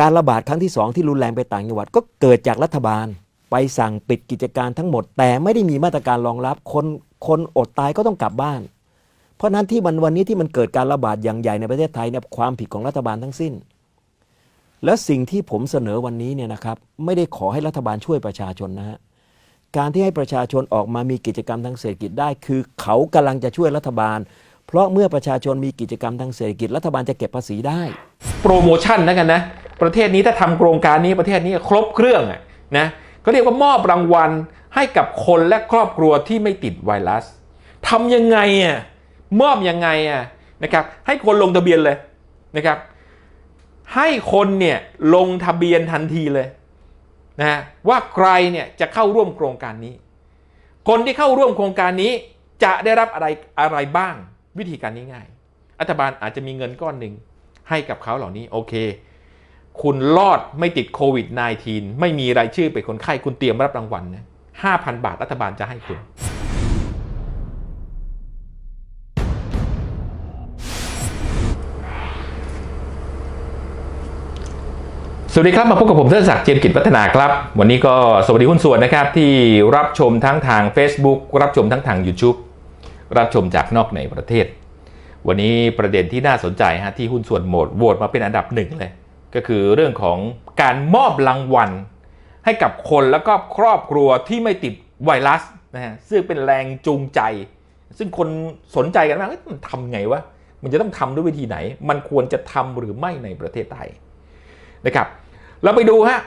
การระบาดครั้งที่สองที่รุนแรงไปต่างจังหวัด ก็เกิดจากรัฐบาลไปสั่งปิดกิจการทั้งหมด แต่ไม่ได้มีมาตรการรองรับคนคนอดตายก็ต้องกลับบ้าน เพราะนั้นที่มันวันนี้ที่มันเกิดการระบาดอย่างใหญ่ในประเทศไทยเนี่ยความผิดของรัฐบาลทั้งสิ้น และสิ่งที่ผมเสนอวันนี้เนี่ยนะครับไม่ได้ขอให้รัฐบาลช่วยประชาชนนะฮะการที่ให้ประชาชนออกมามีกิจกรรมทางเศรษฐกิจได้ คือเขากำลังจะช่วยรัฐบาล เพราะเมื่อประชาชนมีกิจกรรมทางเศรษฐกิจรัฐบาลจะเก็บภาษีได้ โปรโมชั่นนะกันนะ ประเทศนี้ถ้าทำโครงการนี้ประเทศนี้ครบเครื่องนะก็เรียกว่ามอบรางวัลให้กับคนและครอบครัวที่ไม่ติดไวรัสทำยังไงอะมอบยังไงอะนะครับให้คนลงทะเบียนเลยนะครับ ให้คนเนี่ยลงทะเบียนทันทีเลยนะว่าใครเนี่ยจะเข้าร่วมโครงการนี้ คนที่เข้าร่วมโครงการนี้จะได้รับอะไรอะไรบ้าง วิธีการง่ายๆรัฐบาลอาจจะมีเงินก้อนหนึ่งให้กับเขาเหล่านี้โอเค คุณรอดไม่ติดโควิด -19 ไม่มีรายชื่อเป็นคนไข้คุณเตรียมรับรางวัลนะ5,000บาทรัฐบาลจะให้คุณสวัสดีครับ มาพบกับผมเทิดศักดิ์เจมกิจพัฒนาครับ วันนี้ก็สวัสดีหุ้นส่วนนะครับ ที่รับชมทั้งทาง Facebook รับชมทั้งทาง YouTube รับชมจากนอกในประเทศ วันนี้ประเด็นที่น่าสนใจฮะที่หุ้นส่วนโหมดโหวตมาเป็นอันดับหนึ่งเลย ก็คือเรื่องของการมอบรางวัล ให้กับคนแล้วก็ครอบครัวที่ไม่ติดไวรัสนะฮะซึ่งเป็นแรงจูงใจ ซึ่งคนสนใจกันมากมันทำไงวะมันจะต้องทำด้วยวิธีไหน มันควรจะทำหรือไม่ในประเทศไทยนะครับเราไปดูฮะ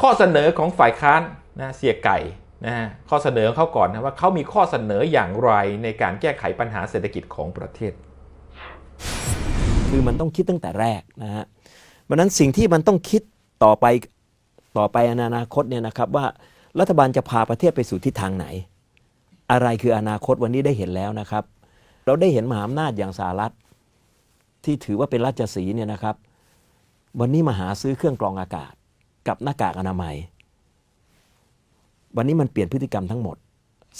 ข้อเสนอของฝ่ายค้านนะเสียไก่ นะฮะข้อเสนอเขาก่อนนะว่าเขามีข้อเสนออย่างไรในการแก้ไขปัญหาเศรษฐกิจของประเทศ คือมันต้องคิดตั้งแต่แรกนะฮะเพราะนั้นสิ่งที่มันต้องคิดต่อไปต่อไปในอนาคตเนี่ยนะครับว่ารัฐบาลจะพาประเทศไปสู่ทิศทางไหน อะไรคืออนาคตวันนี้ได้เห็นแล้วนะครับ เราได้เห็นมหาอำนาจอย่างสหรัฐ ที่ถือว่าเป็นราชสีเนี่ยนะครับ วันนี้มาหาซื้อเครื่องกรองอากาศกับหน้ากากอนามัย วันนี้มันเปลี่ยนพฤติกรรมทั้งหมด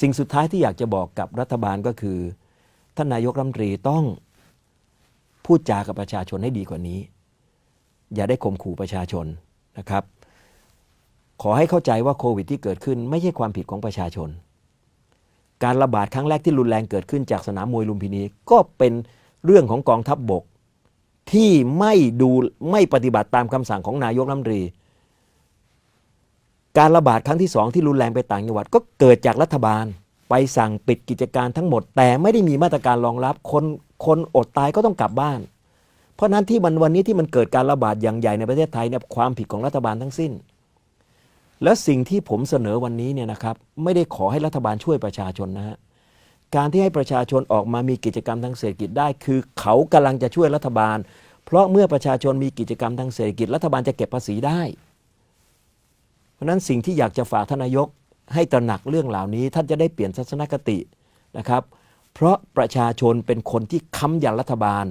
สิ่งสุดท้ายที่อยากจะบอกกับรัฐบาลก็คือ ท่านนายกรัฐมนตรีต้องพูดจากับประชาชนให้ดีกว่านี้ อย่าได้ข่มขู่ประชาชนนะครับ ขอให้เข้าใจว่าโควิดที่เกิดขึ้นไม่ใช่ความผิดของประชาชน การระบาดครั้งแรกที่รุนแรงเกิดขึ้นจากสนามมวยลุมพินีก็เป็นเรื่องของกองทัพบบกที่ไม่ดูไม่ปฏิบัติตามคำสั่งของนายกรัฐมนตรี การระบาดครั้งที่สองที่รุนแรงไปต่างจังหวัด ก็เกิดจากรัฐบาล ไปสั่งปิดกิจการทั้งหมด แต่ไม่ได้มีมาตรการรองรับคนคนอดตายก็ต้องกลับบ้าน เพราะนั้นที่มันวันนี้ที่มันเกิดการระบาดอย่างใหญ่ในประเทศไทยเนี่ยความผิดของรัฐบาลทั้งสิ้น และสิ่งที่ผมเสนอวันนี้เนี่ยนะครับไม่ได้ขอให้รัฐบาลช่วยประชาชนนะฮะการที่ให้ประชาชนออกมามีกิจกรรมทางเศรษฐกิจได้ คือเขากำลังจะช่วยรัฐบาล เพราะเมื่อประชาชนมีกิจกรรมทางเศรษฐกิจรัฐบาลจะเก็บภาษีได้ เพราะนั้นสิ่งที่อยากจะฝากทนนายกให้ตระหนักเรื่องเหล่านี้ ท่านจะได้เปลี่ยนทัศนคตินะครับ เพราะประชาชนเป็นคนที่ค้ำยันรัฐบาล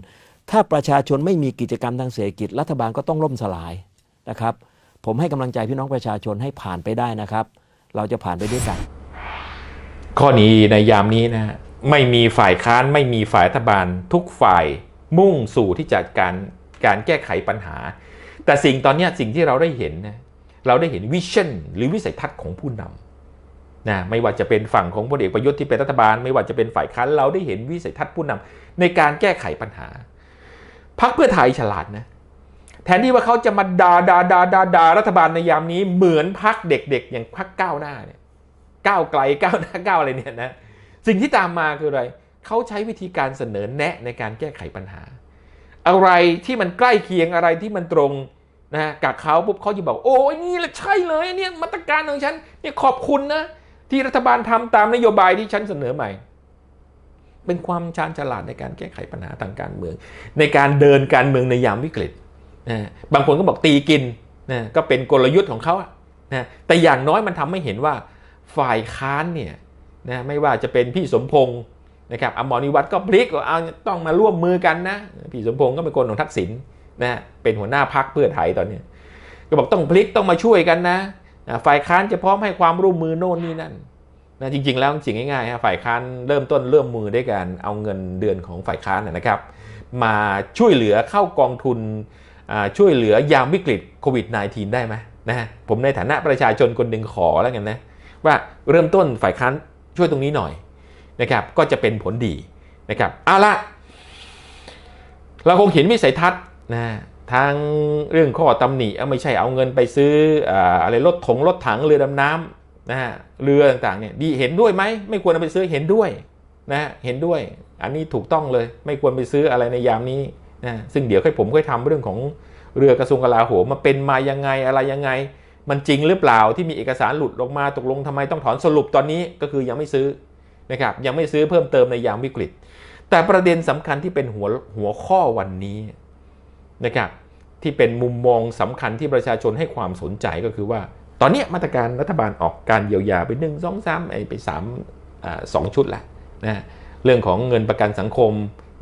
ถ้าประชาชนไม่มีกิจกรรมทางเศรษฐกิจ รัฐบาลก็ต้องล่มสลายนะครับ ผมให้กำลังใจพี่น้องประชาชนให้ผ่านไปได้นะครับ เราจะผ่านไปด้วยกัน ข้อนี้ในยามนี้นะฮะไม่มีฝ่ายค้านไม่มีฝ่ายรัฐบาล ทุกฝ่ายมุ่งสู่ที่จะการการแก้ไขปัญหา แต่สิ่งตอนเนี้ยสิ่งที่เราได้เห็นนะ เราได้เห็นวิชั่นหรือวิสัยทัศน์ของผู้นำนะไม่ว่าจะเป็นฝั่งของพลเอกประยุทธ์ที่เป็นรัฐบาล ไม่ว่าจะเป็นฝ่ายค้านเราได้เห็นวิสัยทัศน์ผู้นำในการแก้ไขปัญหาพรรคเพื่อไทยฉลาดนะแทนที่ว่าเขาจะมาด่าด่าด่าด่าดารัฐบาลในยามนี้เหมือนพรรคเด็กๆ อย่างพรรคก้าวหน้าเนี่ยก้าวไกลก้าวหน้าก้าวอะไรเนี่ยนะสิ่งที่ตามมาคืออะไรเขาใช้วิธีการเสนอแนะในการแก้ไขปัญหา อะไรที่มันใกล้เคียงอะไรที่มันตรง นะฮะกับเขาปุ๊บเขาจะบอกโอ้ยนี่แหละใช่เลยเนี่ยมาตรการของฉันเนี่ยขอบคุณนะ ที่รัฐบาลทำตามนโยบายที่ฉันเสนอใหม่ เป็นความชาญฉลาดในการแก้ไขปัญหาทางการเมือง ในการเดินการเมืองในยามวิกฤตนะบางคนก็บอกตีกินนะก็เป็นกลยุทธ์ของเขาอะนะแต่อย่างน้อยมันทำให้เห็นว่าฝ่ายค้านเนี่ยนะไม่ว่าจะเป็นพี่สมพงศ์นะครับอมรนิวัตรก็พลิกว่าเอาต้องมาร่วมมือกันนะพี่สมพงศ์ก็เป็นคนของทักษิณ นะเป็นหัวหน้าพักเพื่อไทยตอนนี้ ก็บอกต้องพลิกต้องมาช่วยกันนะนะฝ่ายค้านจะพร้อมให้ความร่วมมือโน่นนี่นั่นนะจริง ๆ แล้วจริงง่ายๆฮะฝ่ายค้านเริ่มต้นเริ่มมือด้วยการเอาเงินเดือนของฝ่ายค้านนะครับ มาช่วยเหลือเข้ากองทุนช่วยเหลือยามวิกฤตโควิด -19 ได้ไหมนะผมในฐานะประชาชนคนหนึ่งขอแล้วกันนะว่าเริ่มต้นฝ่ายค้านช่วยตรงนี้หน่อยนะครับก็จะเป็นผลดีนะครับเอาละเราคงเห็นวิสัยทัศน์ นะทางเรื่องข้อตำหนิไม่ใช่เอาเงินไปซื้ออ่าอะไรรถถงรถถังเรือดำน้ำนะฮะเรือต่างๆเนี่ยดีเห็นด้วยไหมไม่ควรเอาไปซื้อเห็นด้วยนะฮะเห็นด้วย อันนี้ถูกต้องเลย ไม่ควรไปซื้ออะไรในยามนี้นะซึ่งเดี๋ยวค่อยผมค่อยทำเรื่องของเรือกระทรวงกลาโหมมาเป็นมายังไงอะไรยังไง มันจริงหรือเปล่าที่มีเอกสารหลุดออกมาตกลงทำไมต้องถอนสรุปตอนนี้ก็คือยังไม่ซื้อนะครับยังไม่ซื้อเพิ่มเติมในยามวิกฤต แต่ประเด็นสำคัญที่เป็นหัวหัวข้อวันนี้ นะครับที่เป็นมุมมองสำคัญที่ประชาชนให้ความสนใจก็คือว่า ตอนนี้มาตรการรัฐบาลออกการเยียวยาไปหนึ่งสองสามไปสามอ่าสองชุดละนะเรื่องของเงินประกันสังคม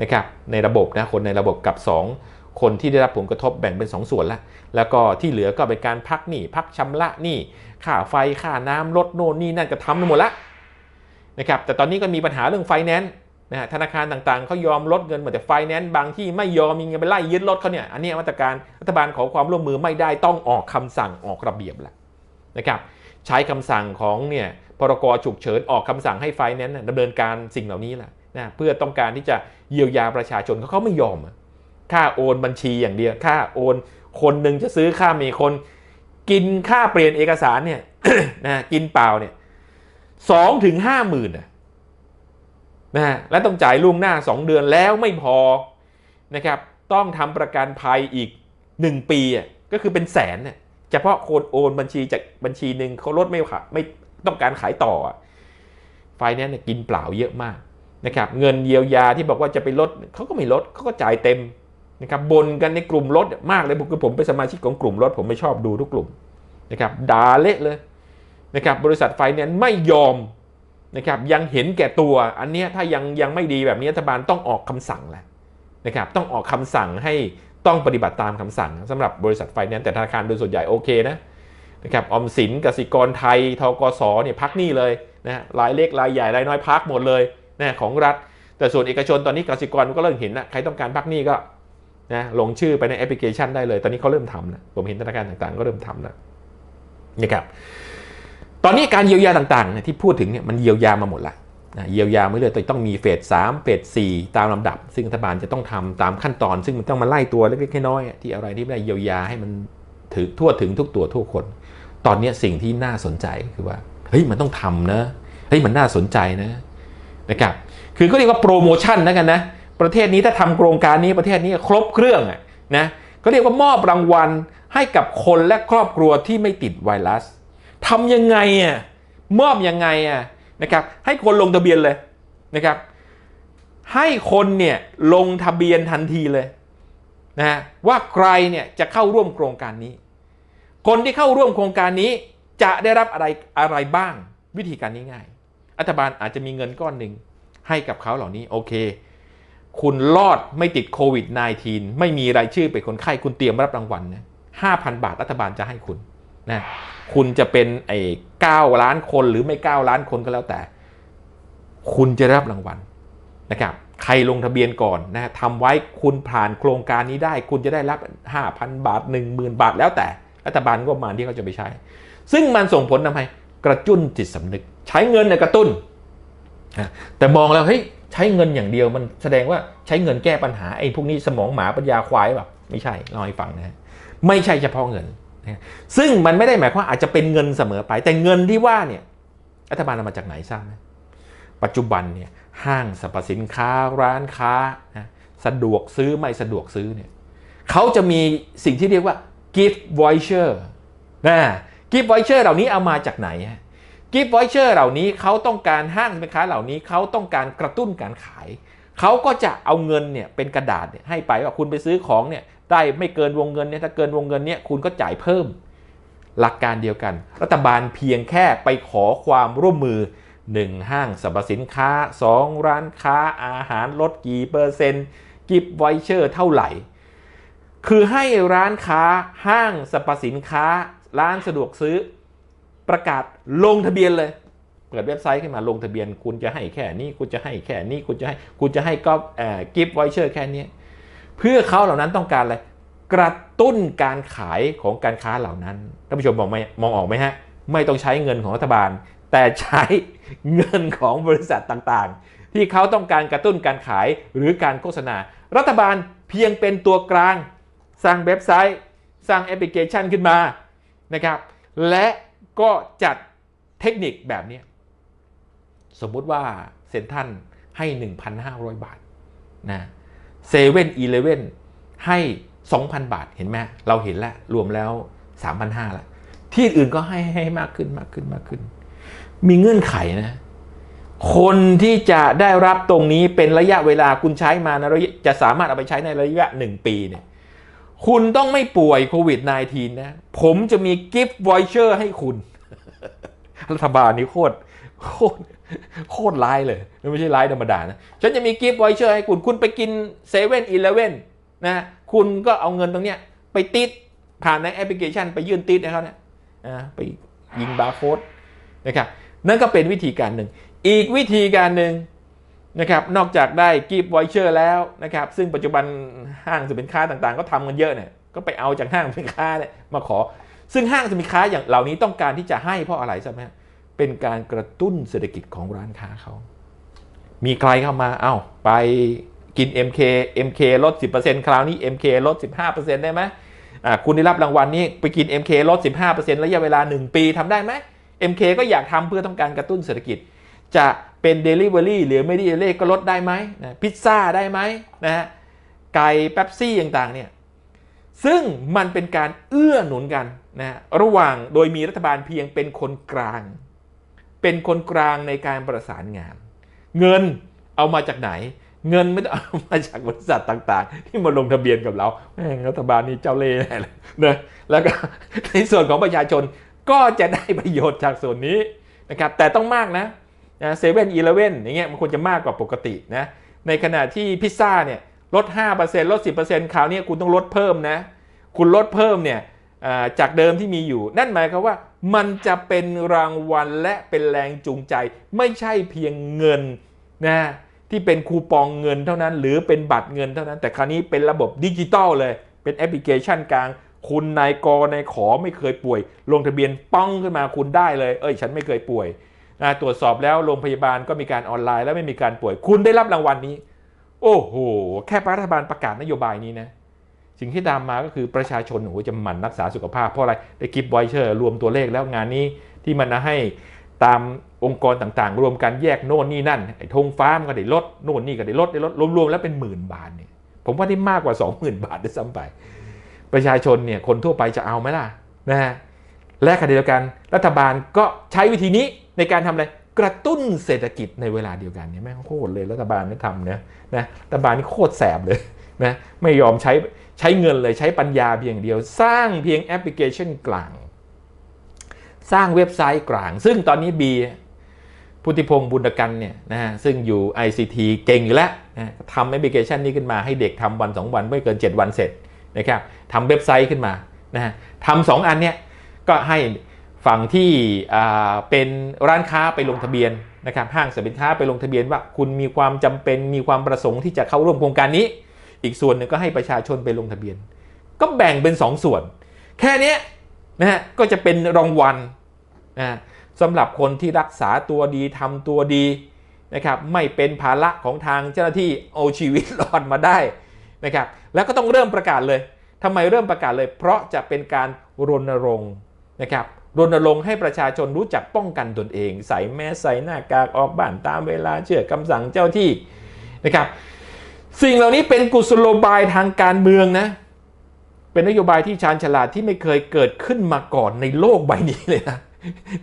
นะครับในระบบนะคนในระบบกับ 2 คนที่ได้รับผลกระทบแบ่งเป็น 2ส่วนละแล้วก็ที่เหลือก็เป็นการพักหนี้พักชำระหนี้ค่าไฟค่าน้ำลดโน่นนี่นั่นก็ทำไปหมดละนะครับแต่ตอนนี้ก็มีปัญหาเรื่องไฟแนนซ์ นะฮะธนาคารต่างๆเขายอมลดเงินหมดแต่ไฟแนนซ์บางที่ไม่ยอมมีเงินไปไล่ยึดรถเขาเนี่ยอันนี้มาตรการรัฐบาลขอความร่วมมือไม่ได้ต้องออกคำสั่งออกระเบียบแหล้วนะครับใช้คำสั่งของเนี่ยพรกฉุกเฉินออกคำสั่งให้ไฟแนนซ์ดำเนินการสิ่งเหล่านี้แหละนะเพื่อต้องการที่จะเยียวยาประชาชนเขาเขาไม่ยอมค่าโอนบัญชีอย่างเดียวค่าโอนคนหนึ่งจะซื้อค่ามีคนกินค่าเปลี่ยนเอกสารเนี่ยนะกินเปล่าเนี่ยสองถึงห้าหมื่นอะ นะฮะและต้องจ่ายล่วงหน้า 2 เดือนแล้วไม่พอนะครับต้องทำประกันภัยอีก 1 ปีอะก็คือเป็นแสนเนี่ยเฉพาะคนโอนบัญชีจากบัญชีหนึ่งเขาลดไม่ขาไม่ต้องการขายต่อไฟแนนซ์นี่ยกินเปล่าเยอะมากนะครับเงินเยียวยาที่บอกว่าจะไปลดเขาก็ไม่ลดเขาก็จ่ายเต็มนะครับบนกันในกลุ่มรถมากเลยผมคือผมเป็นสมาชิกของกลุ่มรถผมไม่ชอบดูทุกกลุ่มนะครับด่าเละเลยนะครับบริษัทไฟแนนซ์ไม่ยอม นะครับยังเห็นแก่ตัวอันนี้ถ้ายังยังไม่ดีแบบนี้รัฐบาลต้องออกคำสั่งแหละนะครับต้องออกคำสั่งให้ต้องปฏิบัติตามคำสั่งสำหรับบริษัทไฟแนนซ์แต่ธนาคารโดยส่วนใหญ่โอเคนะนะครับออมสินกสิกรไทยทกสเนี่ยพักหนี้เลยนะรายเล็กรายใหญ่รายน้อยพักหมดเลยนะของรัฐ แต่ส่วนเอกชนตอนนี้กสิกรก็เริ่มเห็นนะใครต้องการพักหนี้ก็นะลงชื่อไปในแอปพลิเคชันได้เลย ตอนนี้เขาเริ่มทำนะผมเห็นธนาคารต่างๆ ก็เริ่มทำนะนะครับ ตอนนี้การเยียวยาต่างๆที่พูดถึงเนี่ยมันเยียวยามาหมดละนะเยียวยาไม่เลยต่ต้องมีเฟสสามเฟสสี่ตามลำดับ ซึ่งรัฐบาลจะต้องทำตามขั้นตอน ซึ่งมันต้องมาไล่ตัวเล็กๆน้อยๆที่อะไรที่ไม่ได้เยียวยาให้มันถือทั่วถึงทุกตัวทุกคน ตอนนี้สิ่งที่น่าสนใจคือว่าเฮ้ยมันต้องทำนะเฮ้ยมันน่าสนใจนะนะครับคือก็เรียกว่าโปรโมชั่นนะกันนะประเทศนี้ถ้าทำโครงการนี้ประเทศนี้ครบเครื่องอะนะก็เรียกว่ามอบรางวัลให้กับคนและครอบครัวที่ไม่ติดไวรัส ทำยังไงอะมอบยังไงอะนะครับให้คนลงทะเบียนเลยนะครับ ให้คนเนี่ยลงทะเบียนทันทีเลยนะฮะว่าใครเนี่ยจะเข้าร่วมโครงการนี้ คนที่เข้าร่วมโครงการนี้จะได้รับอะไรอะไรบ้างวิธีการง่ายรัฐบาลอาจจะมีเงินก้อนหนึ่งให้กับเขาเหล่านี้โอเค คุณรอดไม่ติดโควิด -19 ไม่มีรายชื่อเป็นคนไข้คุณเตรียมรับรางวัลนะห้าพันบาทรัฐบาลจะให้คุณ นะคุณจะเป็นไอ้เก้าล้านคนหรือไม่เก้าล้านคนก็แล้วแต่ คุณจะได้รับรางวัลนะครับใครลงทะเบียนก่อนนะทำไว้คุณผ่านโครงการนี้ได้ คุณจะได้รับ 5,000 บาท 10,000 บาทแล้วแต่รัฐบาลก็มาที่เขาจะไปใช้ ซึ่งมันส่งผลทำให้กระจุ้นจิตสำนึก ใช้เงินเนี่ยกระตุ้น แต่มองแล้วเฮ้ยใช้เงินอย่างเดียวมันแสดงว่าใช้เงินแก้ปัญหาไอ้พวกนี้สมองหมาปัญญาควายแบบไม่ใช่เล่าให้ฟังนะฮะไม่ใช่เฉพาะเงิน ซึ่งมันไม่ได้หมายความอาจจะเป็นเงินเสมอไป แต่เงินที่ว่าเนี่ยรัฐบาลเอามาจากไหนทราบไหมปัจจุบันเนี่ยห้างสรรพสินค้าร้านค้านะสะดวกซื้อไม่สะดวกซื้อเนี่ยเขาจะมีสิ่งที่เรียกว่า gift voucher นะ gift voucher เหล่านี้เอามาจากไหนฮะ gift voucher เหล่านี้เขาต้องการห้างสินค้าเหล่านี้เขาต้องการกระตุ้นการขาย เขาก็จะเอาเงินเนี่ยเป็นกระดาษเนี่ยให้ไปว่าคุณไปซื้อของเนี่ย ได้ไม่เกินวงเงินเนี่ยถ้าเกินวงเงินเนี่ยคุณก็จ่ายเพิ่มหลักการเดียวกัน รัฐบาลเพียงแค่ไปขอความร่วมมือ 1 ห้างสรรพสินค้า 2 ร้านค้าอาหารลดกี่เปอร์เซ็นต์กิฟต์ไวเชอร์เท่าไหร่ คือให้ร้านค้าห้างสรรพสินค้า ร้านสะดวกซื้อ ประกาศลงทะเบียนเลย เปิดเว็บไซต์ขึ้นมาลงทะเบียน คุณจะให้แค่นี้ คุณจะให้แค่นี้ คุณจะให้ คุณจะให้ก็กิฟต์ไวเชอร์แค่นี้ เพื่อเขาเหล่านั้นต้องการอะไรกระตุ้นการขายของการค้าเหล่านั้นท่านผู้ชมมองไหมมองออกไหมฮะไม่ต้องใช้เงินของรัฐบาล แต่ใช้เงินของบริษัทต่างๆ ที่เขาต้องการกระตุ้นการขายหรือการโฆษณา รัฐบาลเพียงเป็นตัวกลาง สร้างเว็บไซต์ สร้างแอปพลิเคชันขึ้นมานะครับ และก็จัดเทคนิคแบบนี้ สมมุติว่าเซ็นทรันให้ 1,500 บาทนะ เซเว่นอีเลเว่นให้ 2,000 บาทเห็นไหมเราเห็นแล้วรวมแล้ว 3,500แล้วที่อื่นก็ให้ให้มากขึ้นมากขึ้นมากขึ้น มีเงื่อนไขนะ คนที่จะได้รับตรงนี้เป็นระยะเวลาคุณใช้มานะระยะจะสามารถเอาไปใช้ในระยะ 1 ปีเนี่ยคุณต้องไม่ป่วยโควิด -19 นะ ผมจะมีกิฟต์วอยเชอร์ให้คุณ รัฐบาลนี้โคตรโคตร โคตรร้ายเลยไม่ใช่ร้ายธรรมดานะฉันจะมีกิฟต์ไวเชอร์ให้คุณคุณไปกินเซเว่นอีเลเว่นนะคุณก็เอาเงินตรงเนี้ยไปติดผ่านในแอปพลิเคชัน ไปยื่นติดให้เขาเนี่ยนะไปยิงบาร์โค้ดนะครับนั่นก็เป็นวิธีการหนึ่ง อีกวิธีการหนึ่งนะครับนอกจากได้กิฟต์ไวเชอร์แล้วนะครับซึ่งปัจจุบันห้างสินค้าต่างๆ ก็ทำกันเยอะเนี่ยก็ไปเอาจากห้างสินค้าเนี่ยมาขอ ซึ่งห้างสินค้าอย่างเหล่านี้ต้องการที่จะให้เพราะอะไรใช่ไหม เป็นการกระตุ้นเศรษฐกิจของร้านค้าเขา มีใครเข้ามา เอ้า ไปกิน MK MK ลด 10%คราวนี้ MK ลด 15%ได้ไหมคุณได้รับรางวัลนี้ไปกิน MK ลด 15%ระยะเวลา 1 ปีทำได้ไหม MK ก็อยากทำเพื่อต้องการกระตุ้นเศรษฐกิจ จะเป็น Delivery หรือไม่ได้เลก็ลดได้ไหมนะพิซซ่าได้ไหมนะฮะไก่เป๊ปซี่ต่างๆเนี่ยซึ่งมันเป็นการเอื้อหนุนกันนะฮะระหว่างโดยมีรัฐบาลเพียงเป็นคนกลาง เป็นคนกลางในการประสานงาน เงินเอามาจากไหน เงินไม่ได้เอามาจากบริษัทต่างๆ ที่มาลงทะเบียนกับเราแม่งรัฐบาลนี่เจ้าเล่ห์เลยนะแล้วก็ในส่วนของประชาชนก็จะได้ประโยชน์จากส่วนนี้นะครับแต่ต้องมากนะเซเว่นอีเลเว่นอย่างเงี้ยมันควรจะมากกว่าปกตินะในขณะที่พิซซ่าเนี่ยลด 5%ลด 10%คราวนี้คุณต้องลดเพิ่มนะ คุณลดเพิ่มเนี่ยจากเดิมที่มีอยู่ นั่นหมายความว่า มันจะเป็นรางวัลและเป็นแรงจูงใจ ไม่ใช่เพียงเงินนะที่เป็นคูปองเงินเท่านั้น หรือเป็นบัตรเงินเท่านั้น แต่คราวนี้เป็นระบบดิจิตอลเลย เป็นแอปพลิเคชันกลาง คุณนายกนายขอไม่เคยป่วย ลงทะเบียนป้องขึ้นมาคุณได้เลย เอ้ย ฉันไม่เคยป่วยนะตรวจสอบแล้วโรงพยาบาลก็มีการออนไลน์ แล้วไม่มีการป่วย คุณได้รับรางวัลนี้ โอ้โห แค่รัฐบาลประกาศนโยบายนี้นะ สิ่งที่ตามมาก็คือประชาชนโอ้โหจะหมั่นรักษาสุขภาพ เพราะอะไรได้กิฟต์ไวเชอร์รวมตัวเลขแล้วงานนี้ที่มันให้ตามองค์กรต่างๆ รวมกันแยกโน่นนี่นั่นไอ้ธงฟ้ามันก็ได้ลดโน่นนี่ก็ได้ลดได้ลดรวมๆแล้วเป็นหมื่นบาทเนี่ยผมว่าได้มากกว่า 20,000 บาทด้วยซ้ำไป ประชาชนเนี่ยคนทั่วไปจะเอาไหมล่ะนะฮะและขณะเดียวกันรัฐบาลก็ใช้วิธีนี้ในการทำอะไรกระตุ้นเศรษฐกิจในเวลาเดียวกันเนี่ยแม่งโคตรเลยรัฐบาลนี่ทำเนี่ยนะรัฐบาลนี่โคตรแสบเลย นะไม่ยอมใช้ใช้เงินเลยใช้ปัญญาเพียงเดียว สร้างเพียงแอปพลิเคชันกลาง สร้างเว็บไซต์กลาง ซึ่งตอนนี้บีพุทธิพงศ์บุญกันเนี่ยนะฮะซึ่งอยู่ ICT เก่งอยู่แล้วนะทำแอปพลิเคชันนี้ขึ้นมาให้เด็กทำวัน 2 วันไม่เกิน 7 วันเสร็จนะครับทำเว็บไซต์ขึ้นมานะฮะทำสองอันเนี่ยก็ให้ฝั่งที่เป็นร้านค้าไปลงทะเบียนนะครับห้างสรรพสินค้าไปลงทะเบียนว่าคุณมีความจำเป็นมีความประสงค์ที่จะเข้าร่วมโครงการนี้ อีกส่วนหนึ่งก็ให้ประชาชนไปลงทะเบียน ก็แบ่งเป็น2ส่วน แค่นี้นะฮะก็จะเป็นรางวัลนะสำหรับคนที่รักษาตัวดีทำตัวดีนะครับไม่เป็นภาระของทางเจ้าหน้าที่เอาชีวิตรอดมาได้นะครับแล้วก็ต้องเริ่มประกาศเลยทำไมเริ่มประกาศเลย เพราะจะเป็นการรณรงค์นะครับรณรงค์ให้ประชาชนรู้จักป้องกันตนเอง ใส่แมสใส่หน้ากากออกบ้านตามเวลาเชื่อคำสั่งเจ้าที่นะครับ สิ่งเหล่านี้เป็นกุศโลบายทางการเมืองนะ เป็นนโยบายที่ชาญฉลาดที่ไม่เคยเกิดขึ้นมาก่อนในโลกใบนี้เลยนะ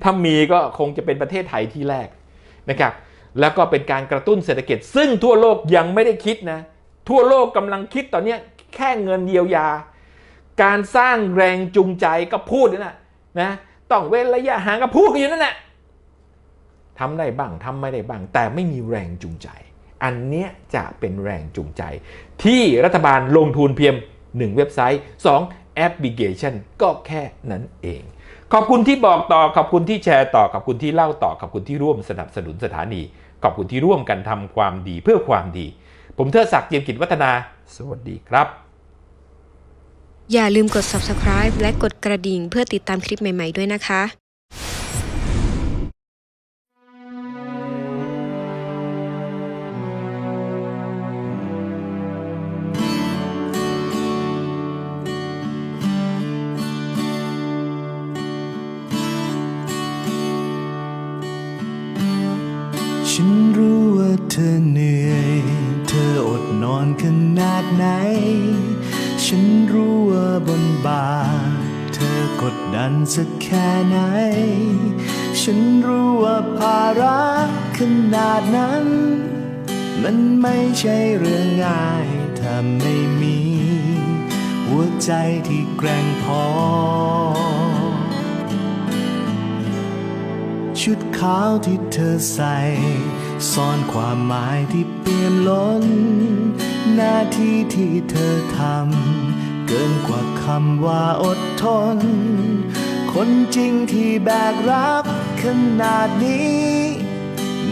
ถ้ามีก็คงจะเป็นประเทศไทยที่แรกนะครับ แล้วก็เป็นการกระตุ้นเศรษฐกิจ ซึ่งทั่วโลกยังไม่ได้คิดนะ ทั่วโลกกำลังคิดตอนนี้แค่เงินเยียวยา การสร้างแรงจูงใจก็พูดนั่นะนะต้องเว้นระยะห่างก็พูดกันอยู่นั่นแหละทำได้บ้างทำไม่ได้บ้าง แต่ไม่มีแรงจูงใจ อันเนี้ยจะเป็นแรงจูงใจ ที่รัฐบาลลงทุนเพียง 1 เว็บไซต์ 2 แอปพลิเคชันก็แค่นั้นเอง ขอบคุณที่บอกต่อ ขอบคุณที่แชร์ต่อ ขอบคุณที่เล่าต่อ ขอบคุณที่ร่วมสนับสนุนสถานี ขอบคุณที่ร่วมกันทำความดีเพื่อความดี ผมเทิดศักดิ์เจียมกิจวัฒนา สวัสดีครับ อย่าลืมกด subscribe และกดกระดิ่งเพื่อติดตามคลิปใหม่ ๆ ด้วยนะคะ กดดันสักแค่ไหน ฉันรู้ว่าภาระขนาดนั้น มันไม่ใช่เรื่องง่ายถ้าไม่มี หัวใจที่แกร่งพอ ชุดขาวที่เธอใส่ ซ่อนความหมายที่เปี่ยมล้น หน้าที่ที่เธอทำ เกินกว่าคำว่าอดทน คนจริงที่แบกรับขนาดนี้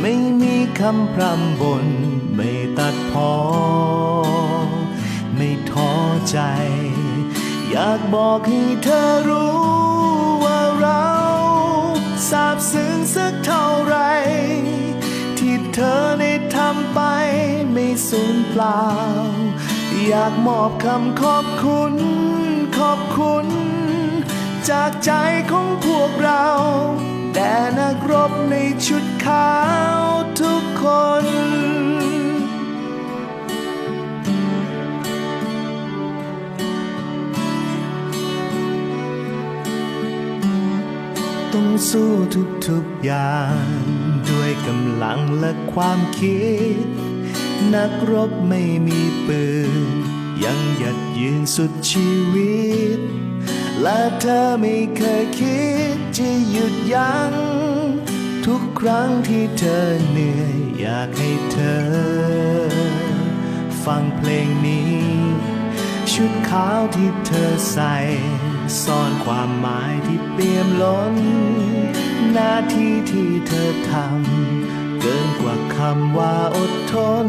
ไม่มีคำพร่ำบน ไม่ตัดพอ ไม่ท้อใจ อยากบอกให้เธอรู้ว่าเราซาบซึ้งสักเท่าไร ที่เธอได้ทำไปไม่สูญเปล่า อยากมอบคำขอบคุณ ขอบคุณ จากใจของพวกเราแด่นักรบในชุดขาวทุกคน ต้องสู้ทุกๆอย่างด้วยกำลังและความคิด นักรบไม่มีปืน ยังหยัดยืนสุดชีวิต และเธอไม่เคยคิดจะหยุดยัง้งทุกครั้งที่เธอเหนื่อยอยากให้เธอ ฟังเพลงนี้ ชุดขาวที่เธอใส่ซ่อนความหมายที่เปี่ยมล้น หน้าที่ที่เธอทำเกินกว่าคำว่าอดทน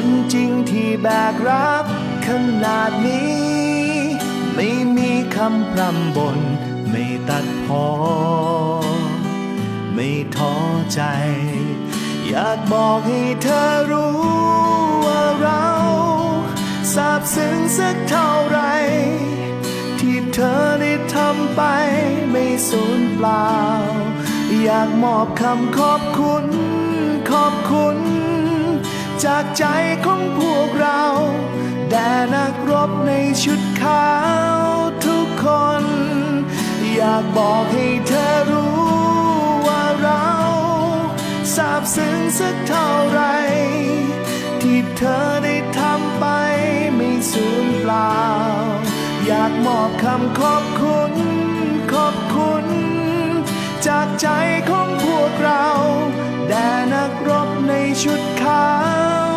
คนจริงที่แบกรับขนาดนี้ ไม่มีคำพร่ำบน ไม่ตัดพอ ไม่ท้อใจ อยากบอกให้เธอรู้ว่าเราซาบซึ้งสักเท่าไรที่เธอได้ทำไปไม่สูญเปล่า อยากมอบคำขอบคุณ ขอบคุณ จากใจของพวกเรา แด่นักรบในชุดขาวทุกคน อยากบอกให้เธอรู้ว่าเราซาบซึ้งสักเท่าไร ที่เธอได้ทำไปไม่สูญเปล่า อยากมอบคำขอบคุณ ขอบคุณ จากใจของพวกเรา แด่นักรบในชุดขาว